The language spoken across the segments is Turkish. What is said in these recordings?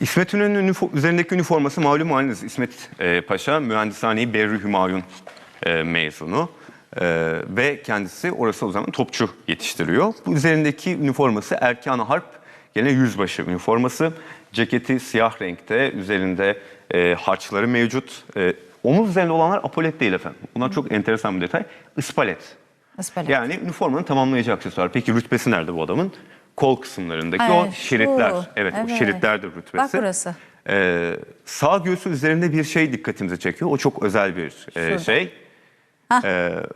İsmet İnönü'nün üzerindeki üniforması malum haliniz. İsmet e, Paşa Mühendishane-i Berri Hümayun e, mezunu. E, ve kendisi orası o zaman topçu yetiştiriyor. Bu üzerindeki üniforması Erkan-ı Harp gene yüzbaşı üniforması. Ceketi siyah renkte, üzerinde e, harçları mevcut. E, omuz üzerinde olanlar apolet değil efendim. Bunlar çok enteresan bir detay. Ispalet. Ispalet. Yani üniformanın tamamlayıcı aksesuar. Peki rütbesi nerede bu adamın? Kol kısımlarındaki Ha, o şeritler. şu. Evet, o Evet. şeritlerdir rütbesi. Bak burası. Ee, sağ göğsü üzerinde bir şey dikkatimizi çekiyor. O çok özel bir e, şey.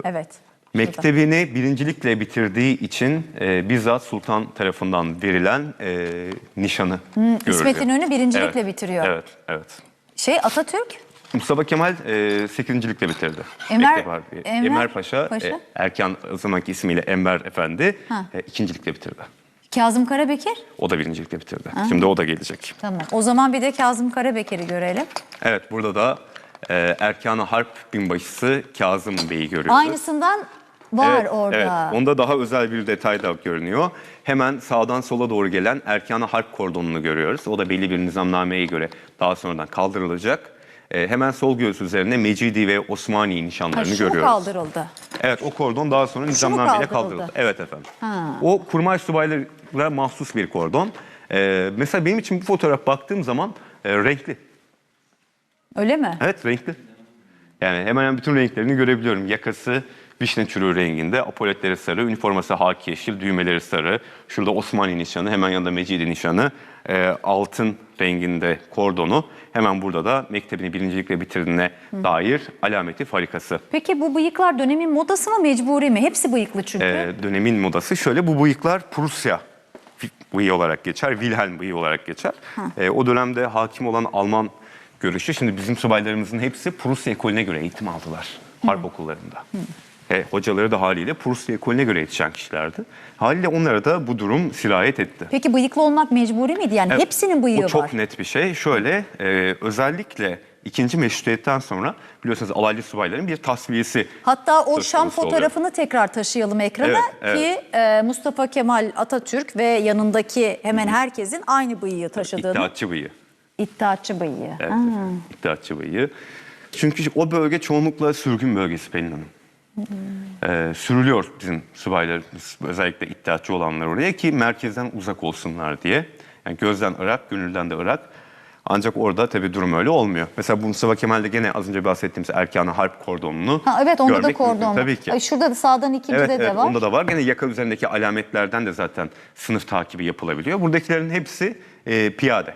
Evet. Mektebini birincilikle bitirdiği için e, bizzat sultan tarafından verilen e, nişanı görülüyor. İsmet İnönü birincilikle Evet, bitiriyor. Evet, evet. Şey Atatürk Mustafa Kemal e, sekizincilikle bitirdi. Enver-. Enver Enver Paşa, Paşa? e, Erkan o zamanki ismiyle Enver Efendi Ha. e, ikincilikle bitirdi. Kazım Karabekir. O da birincilikle bitirdi. Şimdi o da gelecek. Tamam. O zaman bir de Kazım Karabekir'i görelim. Evet burada da e, Erkan-ı Harp binbaşısı Kazım Bey'i görüyoruz. Aynısından var evet, orada. Evet, onda daha özel bir detay da görünüyor. Hemen sağdan sola doğru gelen Erkan-ı Harp kordonunu görüyoruz. O da belli bir nizamnameye göre daha sonradan kaldırılacak. E, hemen sol göğüs üzerine Mecidi ve Osmani Ha, nişanlarını şu mu görüyoruz. kaldırıldı? Evet o kordon daha sonra nizamnameyle kaldırıldı? kaldırıldı. Evet efendim. O kurmay subaylara mahsus bir kordon. E, mesela benim için bu fotoğraf baktığım zaman e, renkli. Öyle mi? Evet renkli. Yani hemen hemen bütün renklerini görebiliyorum. Yakası vişne çürüğü renginde, apoletleri sarı, üniforması haki yeşil, düğmeleri sarı. Şurada Osmanlı nişanı, hemen yanında Mecidi nişanı, e, altın renginde kordonu. Hemen burada da mektebini birincilikle bitirdiğine dair alameti farikası. Peki bu bıyıklar dönemin modası mı mecburi mi? Hepsi bıyıklı çünkü. E, dönemin modası şöyle, bu bıyıklar Prusya bıyığı olarak geçer, Wilhelm bıyığı olarak geçer. E, o dönemde hakim olan Alman görüşü, şimdi bizim subaylarımızın hepsi Prusya ekolüne göre eğitim aldılar harp okullarında. E, hocaları da haliyle Prusya ekolüne göre yetişen kişilerdi. Haliyle onlara da bu durum sirayet etti. Peki bıyıklı olmak mecburi miydi? Yani Evet, hepsinin bıyığı Bu çok var. net bir şey. Şöyle e, özellikle ikinci meşrutiyetten sonra biliyorsunuz alaylı subayların bir tasfiyesi Hatta o Şam konusu oluyor. fotoğrafını tekrar taşıyalım ekrana Evet, ki e, Mustafa Kemal Atatürk ve yanındaki hemen herkesin aynı bıyığı taşıdığını. İttihatçı bıyığı. İttihatçı bıyığı. Evet, efendim, İttihatçı bıyığı. Çünkü o bölge çoğunlukla sürgün bölgesi Pelin Hanım. Ee, sürülüyor bizim subaylarımız özellikle iddiatçı olanlar oraya ki merkezden uzak olsunlar diye. Yani gözden Irak, gönülden de Irak. Ancak orada tabii durum öyle olmuyor. Mesela bu Mustafa Kemal'de gene az önce bahsettiğimiz Erkan-ı Harp kordonunu Ha, evet onda da görmek mümkün. kordon. Tabii ki. Ay, Şurada da sağdan ikincide Evet, de evet var. onda da var. Gene yaka üzerindeki alametlerden de zaten sınıf takibi yapılabiliyor. Buradakilerin hepsi e, piyade.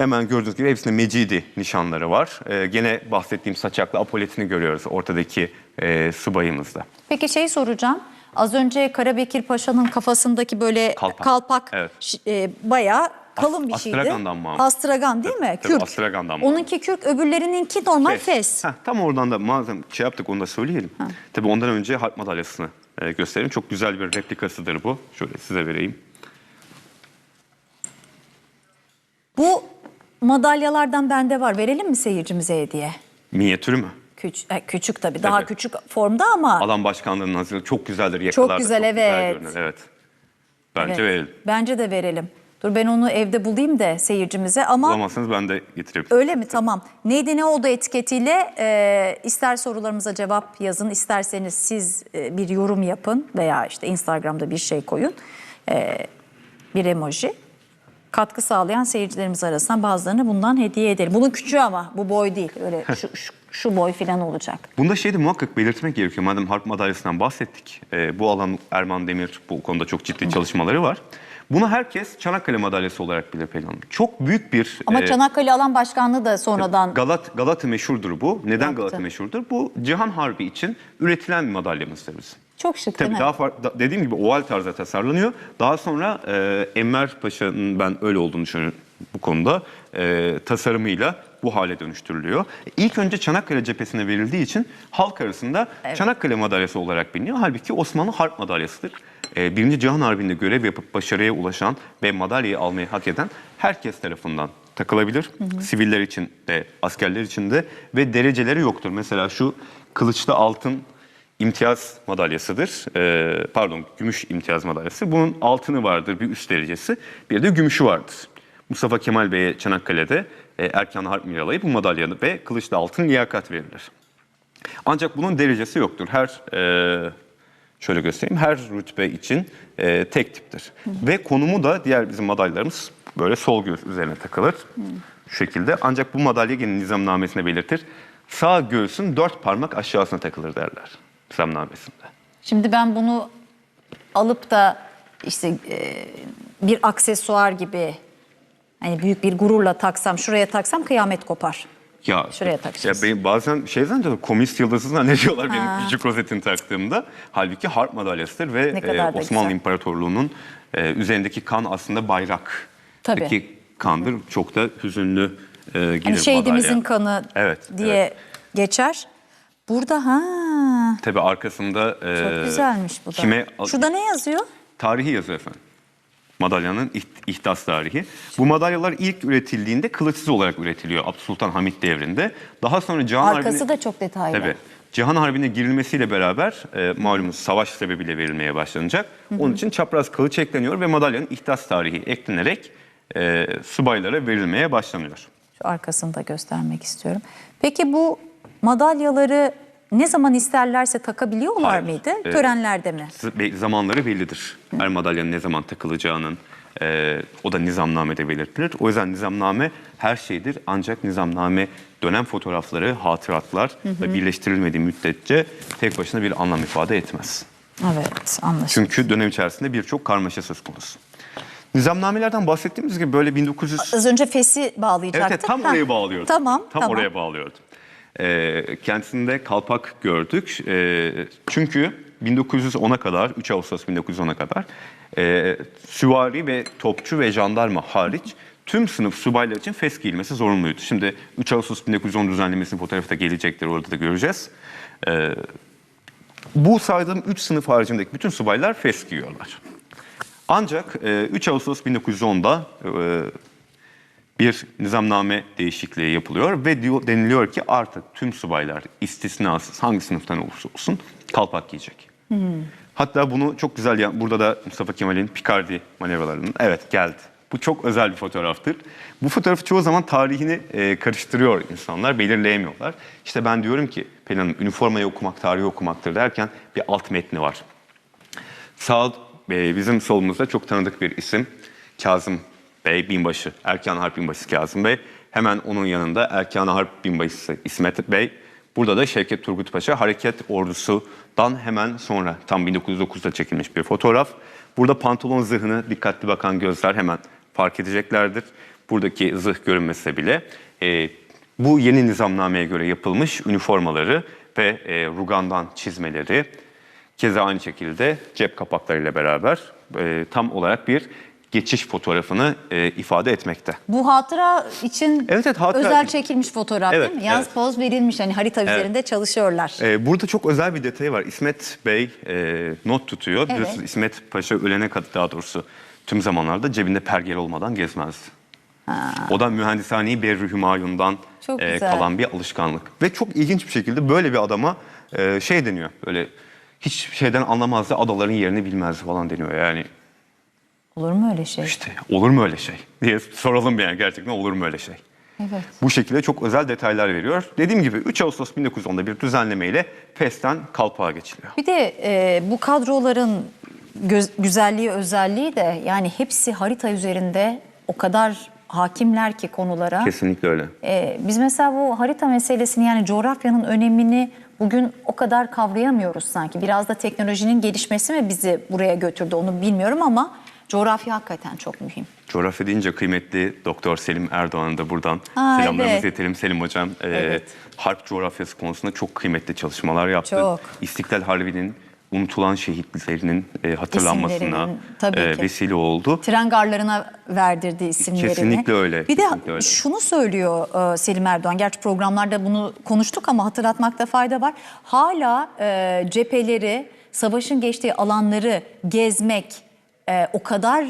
Hemen gördüğünüz gibi hepsinde Mecidi nişanları var. E, gene bahsettiğim saçaklı apoletini görüyoruz ortadaki e, subayımızda. Peki şey soracağım. Az önce Karabekir Paşa'nın kafasındaki böyle Kalpak. kalpak, Evet. e, bayağı kalın bir şeydi. Astragan'dan mı? Astragan değil mi? Tabii, Kürk. Astragan'dan mı? Onunki kürk, öbürlerininki normal Fes. fes. Heh, tam oradan da malzeme şey yaptık onu da söyleyelim. Tabii ondan önce harp madalyasını e, gösterelim. Çok güzel bir replikasıdır bu. Şöyle size vereyim. Bu madalyalardan bende var. Verelim mi seyircimize hediye? Minyatürü mü? Küç, e, küçük tabii. Daha Tabii. küçük formda ama Alan başkanlığının hazırlığı çok güzeldir. Yakalar da güzel, evet. görünür, evet. Bence Evet, verelim. Bence de verelim. Dur ben onu evde bulayım da seyircimize ama Bulamazsanız ben de getiririm. öyle mi? Tamam. Neydi ne oldu etiketiyle e, ister sorularımıza cevap yazın, isterseniz siz e, bir yorum yapın veya işte Instagram'da bir şey koyun. E, bir emoji. Katkı sağlayan seyircilerimiz arasından bazılarını bundan hediye edelim. Bunun küçüğü ama bu boy değil. Öyle şu, şu, şu boy falan olacak. Bunda şey de muhakkak belirtmek gerekiyor. Madem harp madalyasından bahsettik. e, bu alan Erman Demir bu konuda çok ciddi çalışmaları var. Bunu herkes Çanakkale madalyası olarak bilir Pelin Hanım. Çok büyük bir... Ama e, Çanakkale Alan Başkanlığı da sonradan Galat, Galata meşhurdur bu. Neden Yaptı. Galata meşhurdur? Bu Cihan Harbi için üretilen bir madalyamızdır bizim. Çok şık değil Tabii mi? daha farklı, da- dediğim gibi oval tarzda tasarlanıyor. Daha sonra e, Enver Paşa'nın ben öyle olduğunu düşünüyorum bu konuda. E, tasarımıyla bu hale dönüştürülüyor. İlk önce Çanakkale cephesine verildiği için halk arasında Çanakkale madalyası olarak biliniyor. Halbuki Osmanlı Harp madalyasıdır. E, Birinci Cihan Harbi'nde görev yapıp başarıya ulaşan ve madalyayı almayı hak eden herkes tarafından takılabilir. Siviller için de askerler için de ve dereceleri yoktur. Mesela şu kılıçlı altın imtiyaz madalyasıdır. Ee, pardon, gümüş imtiyaz madalyası. Bunun altını vardır, bir üst derecesi. Bir de gümüşü vardır. Mustafa Kemal Bey'e Çanakkale'de e, Erkan Harp Miralayı bu madalyanı ve Kılıçlı Altın liyakat verilir. Ancak bunun derecesi yoktur. Her e, şöyle göstereyim. Her rütbe için e, tek tiptir. Ve konumu da diğer bizim madalyalarımız böyle sol göğüs üzerine takılır. Şu şekilde. Ancak bu madalya yine nizamnamesine belirtir. Sağ göğsün dört parmak aşağısına takılır derler nizamnamesinde. Şimdi ben bunu alıp da işte e, bir aksesuar gibi hani büyük bir gururla taksam, şuraya taksam kıyamet kopar. Ya, Şuraya takacağız. Ya benim bazen şey zannediyorlar, komünist yıldızı zannediyorlar benim küçük rozetini taktığımda. Halbuki harp madalyasıdır ve e, Osmanlı güzel. İmparatorluğu'nun e, üzerindeki kan aslında bayrak. Tabii. kandır. Çok da hüzünlü e, gelir Hani şehidimizin madalya. kanı Evet, diye evet. geçer. Burada ha Tabii arkasında e, çok güzelmiş bu da. kime Şurada ne yazıyor? tarihi yazıyor efendim. Madalyanın iht- ihdas tarihi. Bu madalyalar ilk üretildiğinde kılıçsız olarak üretiliyor Abdülsultan Hamit devrinde. Daha sonra Cihan Arkası Harbi'ne- da çok detaylı. Tabii. Cihan Harbi'ne girilmesiyle beraber e, malumunuz savaş sebebiyle verilmeye başlanacak. Onun için çapraz kılıç ekleniyor ve madalyanın ihdas tarihi eklenerek e, subaylara verilmeye başlanıyor. Şu arkasını da göstermek istiyorum. Peki bu madalyaları ne zaman isterlerse takabiliyorlar Hayır. mıydı? Ee, Törenlerde mi? Zamanları bellidir. Her madalyanın ne zaman takılacağının e, o da nizamnamede belirtilir. O yüzden nizamname her şeydir. Ancak nizamname dönem fotoğrafları, hatıratlar ve birleştirilmediği müddetçe tek başına bir anlam ifade etmez. Evet anlaşıldı. Çünkü dönem içerisinde birçok karmaşa söz konusu. Nizamnamelerden bahsettiğimiz gibi böyle 1900... Az önce Fes'i bağlayacaktım. Evet, evet tam Ha, oraya bağlıyordum. Tamam, Tam tamam. oraya bağlıyordum. Ee, kendisinde kalpak gördük. Ee, çünkü 1910'a kadar, 3 Ağustos 1910'a kadar e, süvari ve topçu ve jandarma hariç tüm sınıf subaylar için fes giyilmesi zorunluydu. Şimdi 3 Ağustos 1910 düzenlemesinin fotoğrafı da gelecektir, orada da göreceğiz. Bu saydığım 3 sınıf haricindeki bütün subaylar fes giyiyorlar. Ancak e, 3 Ağustos 1910'da e, bir nizamname değişikliği yapılıyor ve diyor, deniliyor ki artık tüm subaylar istisnasız hangi sınıftan olursa olsun kalpak giyecek. Hatta bunu çok güzel ya burada da Mustafa Kemal'in Picardi manevralarının evet geldi. Bu çok özel bir fotoğraftır. Bu fotoğrafı çoğu zaman tarihini e, karıştırıyor insanlar, belirleyemiyorlar. İşte ben diyorum ki Pelin Hanım üniformayı okumak tarihi okumaktır derken bir alt metni var. Sağ e, bizim solumuzda çok tanıdık bir isim. Kazım Bey Binbaşı, Erkan Harp Binbaşı Kazım Bey. Hemen onun yanında Erkan Harp Binbaşısı İsmet Bey. Burada da Şevket Turgut Paşa Hareket Ordusu'dan hemen sonra tam 1909'da çekilmiş bir fotoğraf. Burada pantolon zırhını dikkatli bakan gözler hemen fark edeceklerdir. Buradaki zırh görünmese bile e, bu yeni nizamnameye göre yapılmış üniformaları ve e, rugandan çizmeleri, Keza aynı şekilde cep kapaklarıyla beraber e, tam olarak bir geçiş fotoğrafını e, ifade etmekte. Bu hatıra için Evet, evet, hatıra özel çekilmiş fotoğraf Evet, değil mi? Yalnız evet. poz verilmiş hani harita üzerinde çalışıyorlar. E, burada çok özel bir detayı var. İsmet Bey e, not tutuyor. Biliyorsunuz İsmet Paşa ölene kadar daha doğrusu tüm zamanlarda cebinde pergel olmadan gezmezdi. O da mühendishaneyi Berri Hümayun'dan Çok e, güzel. kalan bir alışkanlık. Ve çok ilginç bir şekilde böyle bir adama e, şey deniyor. Böyle hiç şeyden anlamazdı, adaların yerini bilmezdi falan deniyor. Yani Olur mu öyle şey? İşte olur mu öyle şey diye soralım yani gerçekten olur mu öyle şey? Evet. Bu şekilde çok özel detaylar veriyor. Dediğim gibi 3 Ağustos 1910'da bir düzenlemeyle PES'ten kalpağa geçiliyor. Bir de e, bu kadroların güzelliği, özelliği de yani hepsi harita üzerinde o kadar hakimler ki konulara. Kesinlikle öyle. E, biz mesela bu harita meselesini yani coğrafyanın önemini bugün o kadar kavrayamıyoruz sanki. Biraz da teknolojinin gelişmesi mi bizi buraya götürdü onu bilmiyorum ama coğrafya hakikaten çok mühim. Coğrafya deyince kıymetli Doktor Selim Erdoğan'a da buradan Aa, selamlarımızı evet. iletelim. Selim Hocam e, Evet. harp coğrafyası konusunda çok kıymetli çalışmalar yaptı. Çok. İstiklal Harbi'nin unutulan şehitlerinin e, hatırlanmasına e, vesile oldu. Tren garlarına verdirdi isimlerini. Kesinlikle öyle, Bir kesinlikle de öyle. şunu söylüyor e, Selim Erdoğan. Gerçi programlarda bunu konuştuk ama hatırlatmakta fayda var. Hala e, cepheleri, savaşın geçtiği alanları gezmek e, o kadar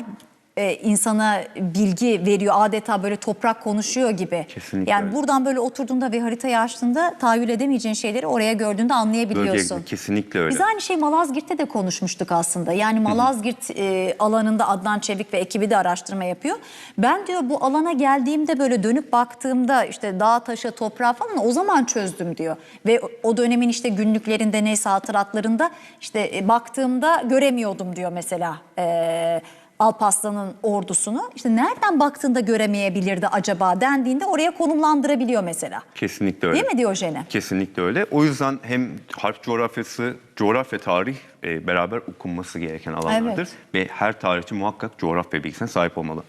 e, insana bilgi veriyor. Adeta böyle toprak konuşuyor gibi. Kesinlikle Yani buradan böyle oturduğunda ve haritayı açtığında tahayyül edemeyeceğin şeyleri oraya gördüğünde anlayabiliyorsun. Bölge, kesinlikle öyle. Biz aynı şey Malazgirt'te de konuşmuştuk aslında. Yani Malazgirt e, alanında Adnan Çevik ve ekibi de araştırma yapıyor. Ben diyor bu alana geldiğimde böyle dönüp baktığımda işte dağ, taşı, toprağı falan o zaman çözdüm diyor. Ve o- dönemin işte günlüklerinde neyse hatıratlarında işte e, baktığımda göremiyordum diyor mesela. E, Alparslan'ın ordusunu. İşte nereden baktığında göremeyebilirdi acaba dendiğinde oraya konumlandırabiliyor mesela. Kesinlikle öyle. Değil mi Diyojene? Kesinlikle öyle. O yüzden hem harp coğrafyası, coğrafya tarih e, beraber okunması gereken alanlardır. Evet. Ve her tarihçi muhakkak coğrafya bilgisine sahip olmalı.